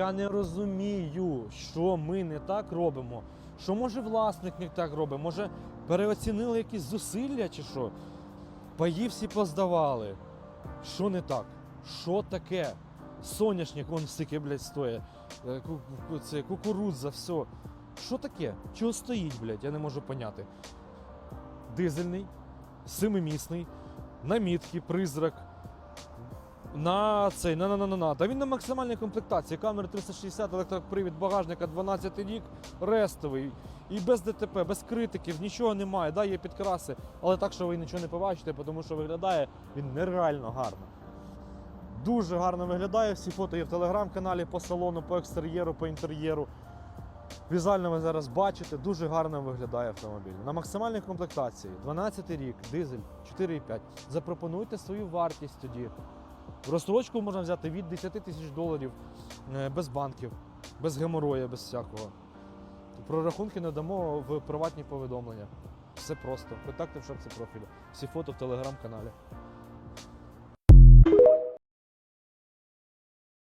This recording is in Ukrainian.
Я не розумію, що ми не так робимо. Що може власник не так робить? Може переоцінили якісь зусилля чи що? Паї всі поздавали. Що не так? Що таке? Соняшник, вон стільки, блядь, стоїть. Е, Це кукурудза, все. Що таке? Чого стоїть, блядь? Я не можу поняти. Дизельний, семимісний, на мітки, призрак. На цей, на на на на на. Та він на максимальній комплектації. Камера 360, електропривід багажника 12 рік, рестовий. І без ДТП, без критиків, нічого немає. Да, є підкраси, але так, що ви нічого не побачите, тому що виглядає він нереально гарно. Дуже гарно виглядає. Всі фото є в телеграм-каналі по салону, по екстер'єру, по інтер'єру. Візуально ви зараз бачите, дуже гарно виглядає автомобіль. На максимальній комплектації 12 рік, дизель 4,5. Запропонуйте свою вартість тоді. В розстрочку можна взяти від 10 тисяч доларів е, без банків, без геморроя, без всякого. Прорахунки надамо в приватні повідомлення. Все просто. Контакти в шапці профілю. Всі фото в телеграм-каналі.